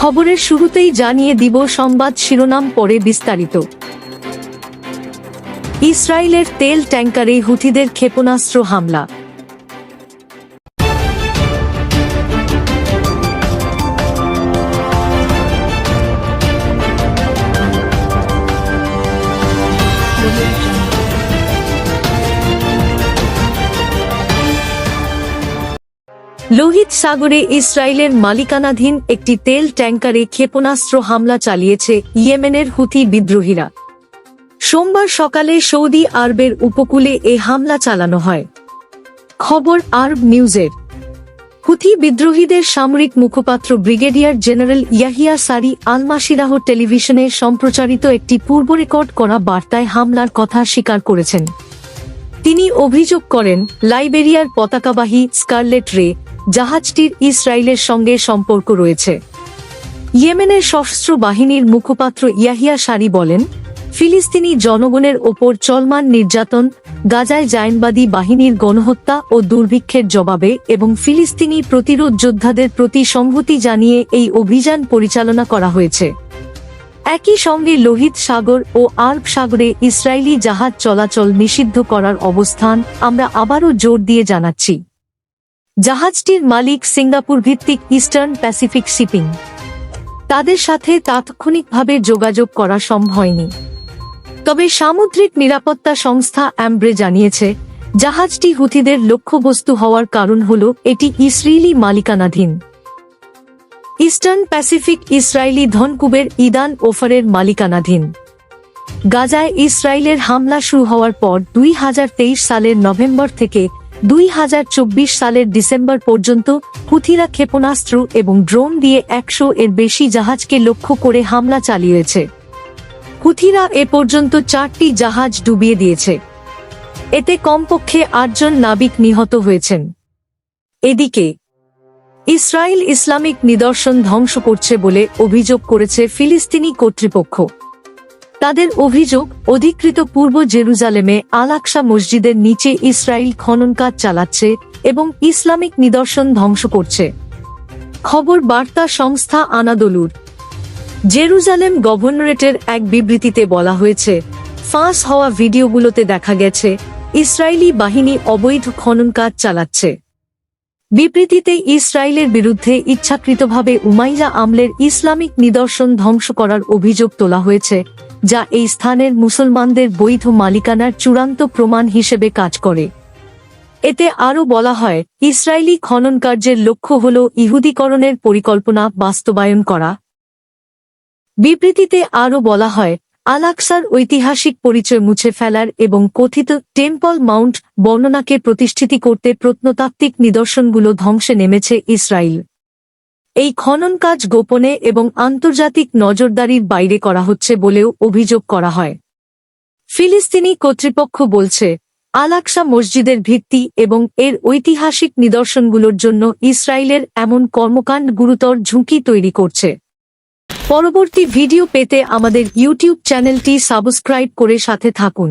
খবরের শুরুতেই জানিয়ে দিব সংবাদ শিরোনাম পরে বিস্তারিত। ইসরায়েলের তেল ট্যাঙ্কারে হুথিদের ক্ষেপণাস্ত্র হামলা। লোহিত সাগরে ইসরায়েলের মালিকানাধীন একটি তেল ট্যাঙ্কারে ক্ষেপণাস্ত্র হামলা চালিয়েছে ইয়েমেনের হুথি বিদ্রোহীরা। সোমবার সকালে সৌদি আরবের উপকূলে এ হামলা চালানো হয়। খবর আরব নিউজের। হুথি বিদ্রোহীদের সামরিক মুখপাত্র ব্রিগেডিয়ার জেনারেল ইয়াহিয়া সারি আলমাসিরাহ টেলিভিশনে সম্প্রচারিত একটি পূর্ব রেকর্ড করা বার্তায় হামলার কথা স্বীকার করেছেন। তিনি অভিযোগ করেন, লাইবেরিয়ার পতাকাবাহী স্কারলেট রে জাহাজটির ইসরায়েলের সঙ্গে সম্পর্ক রয়েছে। ইয়েমেনের সশস্ত্র বাহিনীর মুখপাত্র ইয়াহিয়া সারি বলেন, ফিলিস্তিনি জনগণের ওপর চলমান নির্যাতন, গাজায় জায়নবাদী বাহিনীর গণহত্যা ও দুর্ভিক্ষের জবাবে এবং ফিলিস্তিনি প্রতিরোধ যোদ্ধাদের প্রতি সংহতি জানিয়ে এই অভিযান পরিচালনা করা হয়েছে। একই সঙ্গে লোহিত সাগর ও আরব সাগরে ইসরায়েলি জাহাজ চলাচল নিষিদ্ধ করার অবস্থান আমরা আবারও জোর দিয়ে জানাচ্ছি। জাহাজটির মালিক সিঙ্গাপুর ভিত্তিক ইস্টার্ন প্যাসিফিক শিপিং। তাদের সাথে তাৎক্ষণিকভাবে যোগাযোগ করা সম্ভব হয়নি। তবে সামুদ্রিক নিরাপত্তা সংস্থা অ্যাম্ব্রে জানিয়েছে, জাহাজটি হুথিদের লক্ষ্যবস্তু হওয়ার কারণ হল এটি ইসরায়েলি মালিকানাধীন। ইস্টার্ন প্যাসিফিক ইসরায়েলি ধনকুবের ইদান ওফারের মালিকানাধীন। গাজায় ইসরায়েলের হামলা শুরু হওয়ার পর দুই হাজার তেইশ সালের নভেম্বর থেকে দুই হাজার চব্বিশ সালের ডিসেম্বর পর্যন্ত হুথিরা ক্ষেপণাস্ত্র এবং ড্রোন দিয়ে একশো এর বেশি জাহাজকে লক্ষ্য করে হামলা চালিয়েছে। হুথিরা এ পর্যন্ত চারটি জাহাজ ডুবিয়ে দিয়েছে। এতে কমপক্ষে আটজন নাবিক নিহত হয়েছেন। এদিকে, ইসরায়েল ইসলামিক নিদর্শন ধ্বংস করছে বলে অভিযোগ করেছে ফিলিস্তিনি কর্তৃপক্ষ। তাদের অভিযোগ, অধিকৃত পূর্ব জেরুজালেমে আলাকসা মসজিদের নিচে ইসরায়েল খনন কাজ চালাচ্ছে এবং ইসলামিক নিদর্শন ধ্বংস করছে। খবর, বার্তা সংস্থা আনাদলুর। জেরুজালেম গভর্নরেটের এক বিবৃতিতে বলা হয়েছে, ফাঁস হওয়া ভিডিওগুলোতে দেখা গেছে ইসরায়েলি বাহিনী অবৈধ খনন কাজ চালাচ্ছে। বিবৃতিতে ইসরায়েলের বিরুদ্ধে ইচ্ছাকৃতভাবে উমাইয়া আমলের ইসলামিক নিদর্শন ধ্বংস করার অভিযোগ তোলা হয়েছে যা এই স্থানের মুসলমানদের বৈধ মালিকানার চূড়ান্ত প্রমাণ হিসেবে কাজ করে। এতে আরও বলা হয় ইসরায়েলি খনন কার্যের লক্ষ্য হল ইহুদীকরণের পরিকল্পনা বাস্তবায়ন করা। বিবৃতিতে আরও বলা হয় আলাকসার ঐতিহাসিক পরিচয় মুছে ফেলার এবং কথিত টেম্পল মাউন্ট বর্ণনাকে প্রতিষ্ঠিত করতে প্রত্নতাত্ত্বিক নিদর্শনগুলো ধ্বংসে নেমেছে ইসরায়েল এই খনন কাজ গোপনে এবং আন্তর্জাতিক নজরদারির বাইরে করা হচ্ছে বলেও অভিযোগ করা হয়। ফিলিস্তিনি কর্তৃপক্ষ বলছে আলাকসা মসজিদের ভিত্তি এবং এর ঐতিহাসিক নিদর্শনগুলোর জন্য ইসরায়েলের এমন কর্মকাণ্ড গুরুতর ঝুঁকি তৈরি করছে। পরবর্তী ভিডিও পেতে আমাদের ইউটিউব চ্যানেলটি সাবস্ক্রাইব করে সাথে থাকুন।